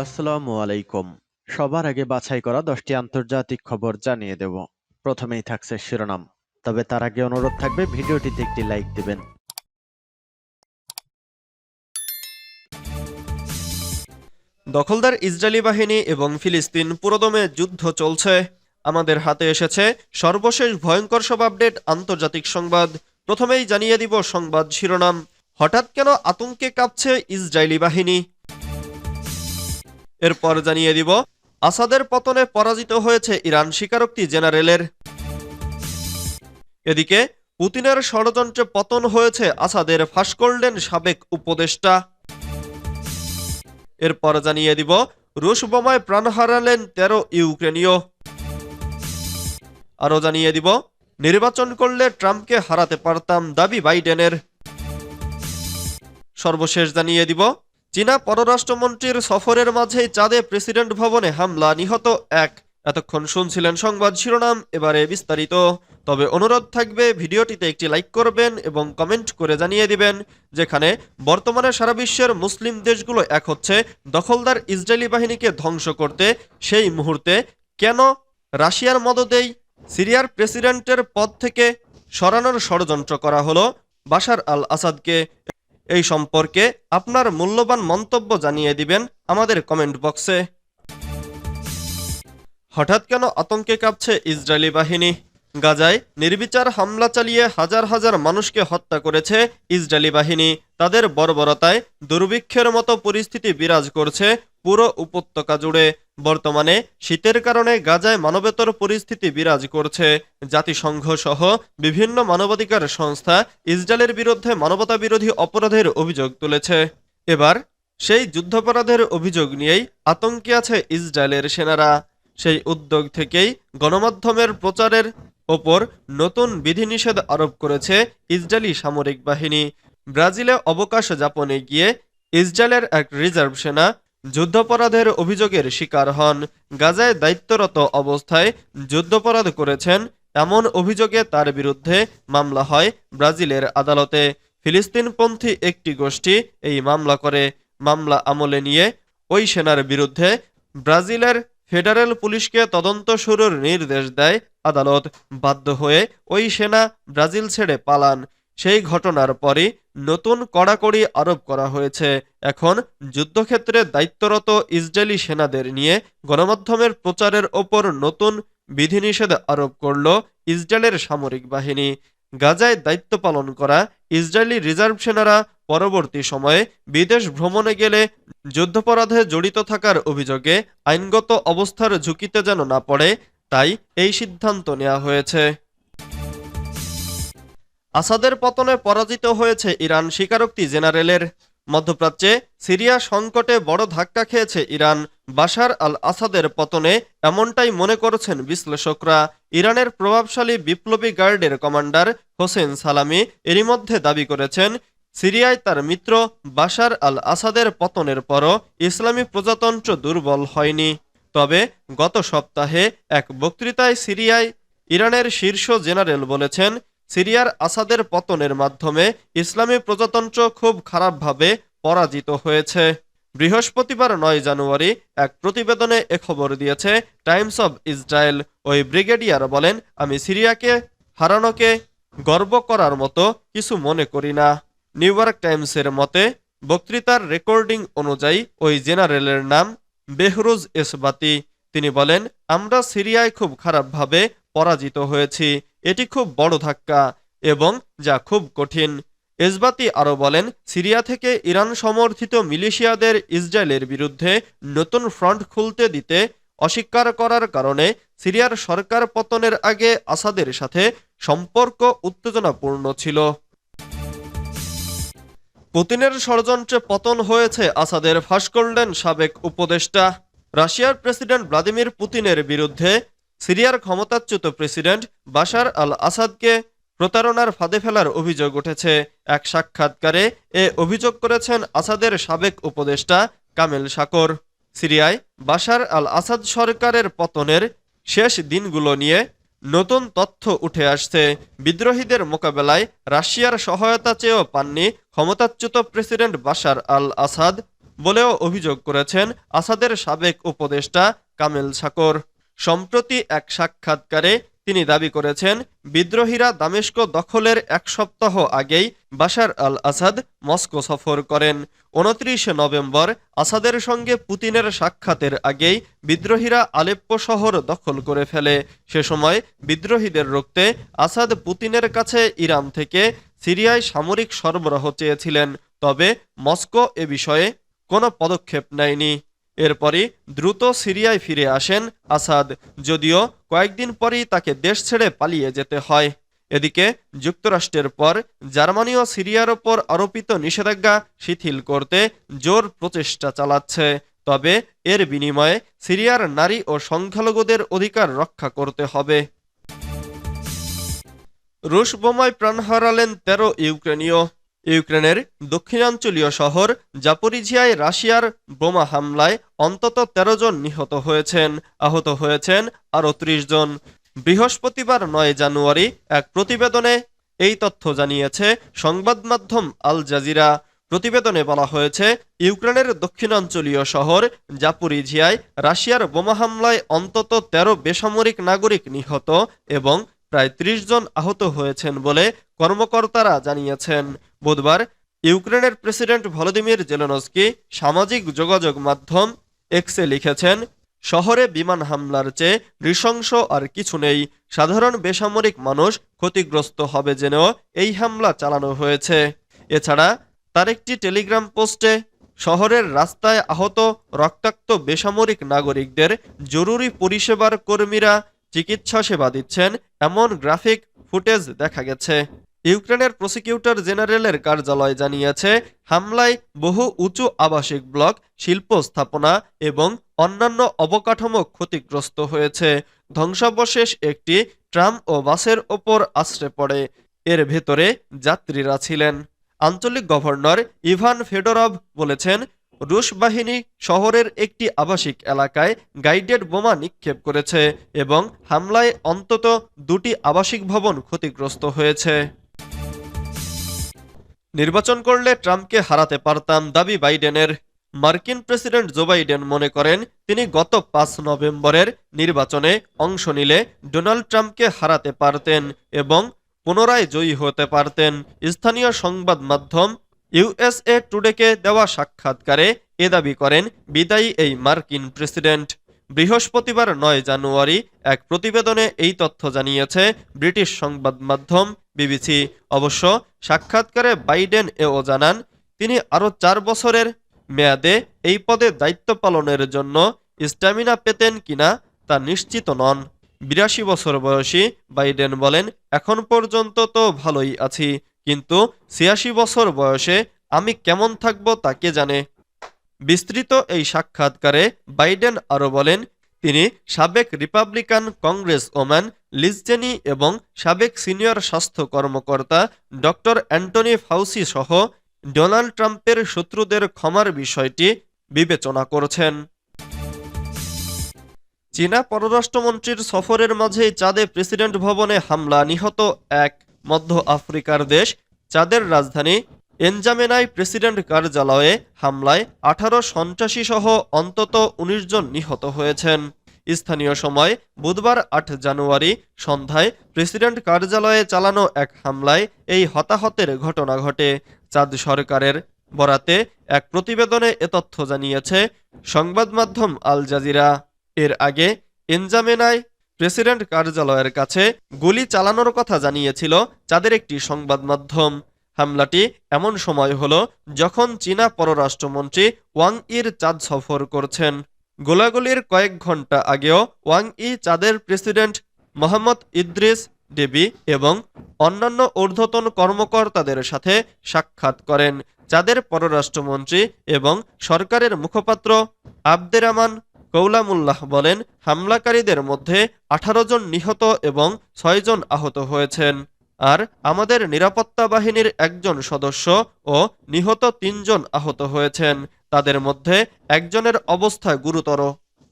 আসসালামু আলাইকুম। সবার আগে বাছাই করা দশটি আন্তর্জাতিক খবর জানিয়ে দেব। প্রথমেই থাকছে শিরোনাম। তবে তার আগে অনুরোধ থাকবে, ভিডিওটিতে একটি লাইক দিবেন। দখলদার ইসরায়েলি বাহিনী এবং ফিলিস্তিন পুরোদমে যুদ্ধ চলছে। আমাদের হাতে এসেছে সর্বশেষ ভয়ঙ্কর সব আপডেট, আন্তর্জাতিক সংবাদ। প্রথমেই জানিয়ে দিব সংবাদ শিরোনাম। হঠাৎ কেন আতঙ্কে কাঁপছে ইসরায়েলি বাহিনী? এরপর জানিয়ে দিব, আসাদের পতনে পরাজিত হয়েছে ইরান স্বীকারোক্তি জেনারেলের। এদিকে, পুতিনের ষড়যন্ত্রে পতন হয়েছে আসাদের ফাঁস করলেন সাবেক উপদেষ্টা। এরপর জানিয়ে দিব, রুশ বোমায় প্রাণ হারালেন তেরো ইউক্রেনীয়। আরও জানিয়ে দিব, নির্বাচন করলে ট্রাম্পকে হারাতে পারতাম দাবি বাইডেনের। সর্বশেষ জানিয়ে দিব চীনা পররাষ্ট্রমন্ত্রীর সফরের মাঝেই চাঁদে প্রেসিডেন্ট ভবনে হামলা, নিহত এক। এতক্ষণ শুনছিলেন সংবাদ শিরোনাম, এবারে বিস্তারিত। তবে অনুরোধ থাকবে, ভিডিওটিতে একটি লাইক করবেন এবং কমেন্ট করে জানিয়ে দিবেন, যেখানে বর্তমানে সারা বিশ্বের মুসলিম দেশগুলো এক হচ্ছে, দখলদার ইসরায়েলি বাহিনীকে ধ্বংস করতে। সেই মুহূর্তে কেন রাশিয়ার মদদেই সিরিয়ার প্রেসিডেন্টের পদ থেকে সরানোর ষড়যন্ত্র করা হলো? বাশার আল আসাদকে এই সম্পর্কে আপনার মূল্যবান মন্তব্য জানিয়ে দিবেন আমাদের কমেন্ট বক্সে। হঠাৎ কেন আতঙ্কে কাঁপছে ইসরায়েলি বাহিনী? গাজায় নির্বিচার হামলা চালিয়ে হাজার হাজার মানুষকে হত্যা করেছে ইসরায়েলি বাহিনী। তাদের বর্বরতায় দুর্ভিক্ষের মতো পরিস্থিতি বিরাজ করছে পুরো উপত্যকা জুড়ে। বর্তমানে শীতের কারণে গাজায় মানবেতর পরিস্থিতি বিরাজ করছে। জাতিসংঘ সহ বিভিন্ন মানবাধিকার সংস্থা ইসরায়েলের বিরুদ্ধে মানবতা বিরোধী অপরাধের অভিযোগ তুলেছে। এবার সেই যুদ্ধাপরাধের অভিযোগ নিয়েই আতঙ্কে আছে ইসরায়েলের সেনারা। সেই উদ্যোগ থেকেই গণমাধ্যমের প্রচারের ওপর নতুন বিধিনিষেধ আরোপ করেছে ইসরায়েলি সামরিক বাহিনী। ব্রাজিলে অবকাশ যাপনে গিয়ে ইসরায়েলের এক রিজার্ভ সেনা যুদ্ধাপরাধের অভিযোগের শিকার হন। গাজায় দায়িত্বরত অবস্থায় যুদ্ধাপরাধ করেছেন। এমন অভিযোগে তার বিরুদ্ধে মামলা হয় ব্রাজিলের আদালতে। ফিলিস্তিনপন্থী একটি গোষ্ঠী এই মামলা করে। মামলা আমলে নিয়ে ওই সেনার বিরুদ্ধে ব্রাজিলের ফেডারেল পুলিশকে তদন্ত শুরুর নির্দেশ দেয় আদালত। বাধ্য হয়ে ওই সেনা ব্রাজিল ছেড়ে পালান। সেই ঘটনার পরই নতুন কড়াকড়ি আরোপ করা হয়েছে। এখন যুদ্ধক্ষেত্রে দায়িত্বরত ইসরায়েলি সেনাদের নিয়ে গণমাধ্যমের প্রচারের ওপর নতুন বিধিনিষেধ আরোপ করল ইসরায়েলের সামরিক বাহিনী। গাজায় দায়িত্ব পালন করা ইসরায়েলি রিজার্ভ সেনারা পরবর্তী সময়ে বিদেশ ভ্রমণে গেলে যুদ্ধাপরাধে জড়িত থাকার অভিযোগে আইনগত অবস্থার ঝুঁকিতে যেন না পড়ে, তাই এই সিদ্ধান্ত নেওয়া হয়েছে। আসাদের পতনে পরাজিত হয়েছে ইরান স্বীকারোক্তি জেনারেলের। মধ্যপ্রাচ্যে সিরিয়া সংকটে বড় ধাক্কা খেয়েছে ইরান। বাশার আল আসাদের পতনে এমনটাই মনে করছেন বিশ্লেষকরা। ইরানের প্রভাবশালী বিপ্লবী গার্ডের কমান্ডার হোসেন সালামি এরই মধ্যে দাবি করেছেন, সিরিয়ায় তার মিত্র বাশার আল আসাদের পতনের পরও ইসলামী প্রজাতন্ত্র দুর্বল হয়নি। তবে গত সপ্তাহে এক বক্তৃতায় সিরিয়ায় ইরানের শীর্ষ জেনারেল বলেছেন সিরিয়ার আসাদের পতনের মাধ্যমে ইসলামী প্রজাতন্ত্র খুব খারাপভাবে পরাজিত হয়েছে। বৃহস্পতিবার নয় জানুয়ারি এক প্রতিবেদনে এ খবর দিয়েছে, টাইমস অব ইসরায়েল। ওই ব্রিগেডিয়ার বলেন, আমি সিরিয়াকে হারানোকে গর্ব করার মতো কিছু মনে করি না। নিউ ইয়র্ক টাইমসের মতে, বক্তৃতার রেকর্ডিং অনুযায়ী ওই জেনারেলের নাম বেহরুজ এসবাতি। তিনি বলেন, আমরা সিরিয়ায় খুব খারাপভাবে পরাজিত হয়েছি। এটি খুব বড় ধাক্কা এবং যা খুব কঠিন। এসবাতি আরও বলেন, সিরিয়া থেকে ইরান সমর্থিত মিলিশিয়াদের ইসরায়েলের বিরুদ্ধে নতুন ফ্রন্ট খুলতে দিতে অস্বীকার করার কারণে সিরিয়ার সরকার পতনের আগে আসাদের সাথে সম্পর্ক উত্তেজনাপূর্ণ ছিল। পুতিনের ষড়যন্ত্রে পতন হয়েছে আসাদের ফাঁস করলেন সাবেক উপদেষ্টা। রাশিয়ার প্রেসিডেন্ট ভ্লাদিমির পুতিনের বিরুদ্ধে সিরিয়ার ক্ষমতাচ্যুত প্রেসিডেন্ট বাশার আল আসাদকে প্রতারণার ফাঁদে ফেলার অভিযোগ উঠেছে। এক সাক্ষাৎকারে এ অভিযোগ করেছেন আসাদের সাবেক উপদেষ্টা কামেল সাকর সিরিয়ায় বাশার আল আসাদ সরকারের পতনের শেষ দিনগুলো নিয়ে নতুন তথ্য উঠে আসছে। বিদ্রোহীদের মোকাবেলায় রাশিয়ার সহায়তা চেয়েও পাননি ক্ষমতাচ্যুত প্রেসিডেন্ট বাশার আল আসাদ বলেও অভিযোগ করেছেন আসাদের সাবেক উপদেষ্টা কামেল সাকর সম্প্রতি এক সাক্ষাৎকারে তিনি দাবি করেছেন, বিদ্রোহীরা দামেস্ক দখলের এক সপ্তাহ আগেই বাশার আল আসাদ মস্কো সফর করেন। উনত্রিশে নভেম্বর আসাদের সঙ্গে পুতিনের সাক্ষাতের আগেই বিদ্রোহীরা আলেপ্পো শহর দখল করে ফেলে। সে সময় বিদ্রোহীদের রুখতে আসাদ পুতিনের কাছে ইরান থেকে সিরিয়ায় সামরিক সরবরাহ চেয়েছিলেন। তবে মস্কো এ বিষয়ে কোনো পদক্ষেপ নেয়নি। এরপরই দ্রুত সিরিয়ায় ফিরে আসেন আসাদ, যদিও কয়েকদিন পরই তাকে দেশ ছেড়ে পালিয়ে যেতে হয়। এদিকে যুক্তরাষ্ট্রের পর জার্মানিও সিরিয়ার ওপর আরোপিত নিষেধাজ্ঞা শিথিল করতে জোর প্রচেষ্টা চালাচ্ছে। তবে এর বিনিময়ে সিরিয়ার নারী ও সংখ্যালঘুদের অধিকার রক্ষা করতে হবে। রুশ বোমায় প্রাণ হারালেন তেরো ইউক্রেনীয়। ইউক্রেনের দক্ষিণাঞ্চলীয় শহর জাপোরিঝিয়ায় রাশিয়ার বোমা হামলায় অন্তত ১৩ জন নিহত হয়েছেন, আহত হয়েছেন আরও ত্রিশ জন। বৃহস্পতিবার নয় জানুয়ারি এক প্রতিবেদনে এই তথ্য জানিয়েছে সংবাদ মাধ্যম আল জাজিরা। প্রতিবেদনে বলা হয়েছে, ইউক্রেনের দক্ষিণাঞ্চলীয় শহর জাপুরিঝিয়ায় রাশিয়ার বোমা হামলায় অন্তত ১৩ বেসামরিক নাগরিক নিহত এবং প্রায় ত্রিশ জন আহত হয়েছেন বলে কর্মকর্তারা জানিয়েছেন। বুধবার ইউক্রেনের প্রেসিডেন্ট ভলোদিমির জেলেনস্কি সামাজিক যোগাযোগ মাধ্যম এক্সে লিখেছেন, শহরে বিমান হামলার চেয়ে নৃশংস আর কিছু নেই। সাধারণ বেসামরিক মানুষ ক্ষতিগ্রস্ত হবে জেনেও এই হামলা চালানো হয়েছে। এছাড়া তার একটি টেলিগ্রাম পোস্টে, শহরের রাস্তায় আহত রক্তাক্ত বেসামরিক নাগরিকদের জরুরি পরিষেবার কর্মীরা চিকিৎসা সেবা দিচ্ছেন। এমন গ্রাফিক ফুটেজ দেখা গেছে। ইউক্রেনের প্রসিকিউটর জেনারেলের কার্যালয় জানিয়েছে, হামলায় বহু উঁচু আবাসিক ব্লক, শিল্প স্থাপনা এবং অন্যান্য অবকাঠামো ক্ষতিগ্রস্ত হয়েছে। ধ্বংসাবশেষ একটি ট্রাম ও বাসের ওপর আশ্রে পড়ে। এর ভেতরে যাত্রীরা ছিলেন। আঞ্চলিক গভর্নর ইভান ফেডোরভ বলেছেন, রুশ বাহিনী শহরের একটি আবাসিক এলাকায় গাইডেড বোমা নিক্ষেপ করেছে এবং হামলায় অন্তত দুটি আবাসিক ভবন ক্ষতিগ্রস্ত হয়েছে। নির্বাচন করলে ট্রাম্পকে হারাতে পারতাম দাবি বাইডেনের। মার্কিন প্রেসিডেন্ট জো বাইডেন মনে করেন, তিনি গত পাঁচ নভেম্বরের নির্বাচনে অংশ নিলে ডোনাল্ড ট্রাম্পকে হারাতে পারতেন এবং পুনরায় জয়ী হতে পারতেন। স্থানীয় সংবাদ মাধ্যম ইউএসএ টুডেকে দেওয়া সাক্ষাৎকারে এ দাবি করেন, বিদায়ী এই মার্কিন প্রেসিডেন্ট। বৃহস্পতিবার নয় জানুয়ারি এক প্রতিবেদনে এই তথ্য জানিয়েছে ব্রিটিশ সংবাদ মাধ্যম বিবিসি। অবশ্য সাক্ষাৎকারে বাইডেন এও জানান, তিনি আরও চার বছরের মেয়াদে এই পদে দায়িত্ব পালনের জন্য স্ট্যামিনা পেতেন কিনা তা নিশ্চিত নন। বিরাশি বছর বয়সী বাইডেন বলেন, এখন পর্যন্ত তো ভালোই আছি, কিন্তু ছিয়াশি বছর বয়সে আমি কেমন থাকব তাকে জানে? বিস্তৃত এই সাক্ষাৎকারে বাইডেন আরও বলেন, তিনি সাবেক রিপাবলিকান কংগ্রেস ওম্যান লিজজেনি এবং সাবেক সিনিয়র স্বাস্থ্য কর্মকর্তা ডক্টর অ্যান্টনি ফাউসি সহ ডোনাল্ড ট্রাম্পের শত্রুদের ক্ষমার বিষয়টি বিবেচনা করছেন। চীনা পররাষ্ট্রমন্ত্রীর সফরের মাঝেই চাঁদে প্রেসিডেন্ট ভবনে হামলা, নিহত এক মধ্য আফ্রিকার দেশ, চাঁদের রাজধানী এনজামেনায় প্রেসিডেন্ট কার্যালয়ে হামলায় আঠারো সন্ত্রাসী সহ অন্তত ১৯ জন নিহত হয়েছেন। স্থানীয় সময় বুধবার আট জানুয়ারি সন্ধ্যায় প্রেসিডেন্ট কার্যালয়ে চালানো এক হামলায় এই হতাহতের ঘটনা ঘটে। চাঁদ সরকারের বরাতে এক প্রতিবেদনে এ তথ্য জানিয়েছে, সংবাদ মাধ্যম আল জাজিরা। এর আগে এনজামেনায় প্রেসিডেন্ট কার্যালয়ের কাছে গুলি চালানোর কথা জানিয়েছিল চাঁদের একটি সংবাদ মাধ্যম। হামলাটি এমন সময় হল যখন চীনা পররাষ্ট্রমন্ত্রী ওয়াং ইর চাঁদ সফর করছেন। গোলাগুলির কয়েক ঘণ্টা আগেও ওয়াং ই চাঁদের প্রেসিডেন্ট মোহাম্মদ ইদ্রিস ডেবি এবং অন্যান্য ঊর্ধ্বতন কর্মকর্তাদের সাথে সাক্ষাৎ করেন। চাঁদের পররাষ্ট্রমন্ত্রী এবং সরকারের মুখপাত্র আবদেরামান কৌলামুল্লাহ বলেন, হামলাকারীদের মধ্যে আঠারো জন নিহত এবং ছয়জন আহত হয়েছেন। আর আমাদের নিরাপত্তা বাহিনীর একজন সদস্য ও নিহত তিনজন আহত হয়েছেন। তাদের মধ্যে একজনের অবস্থা গুরুতর।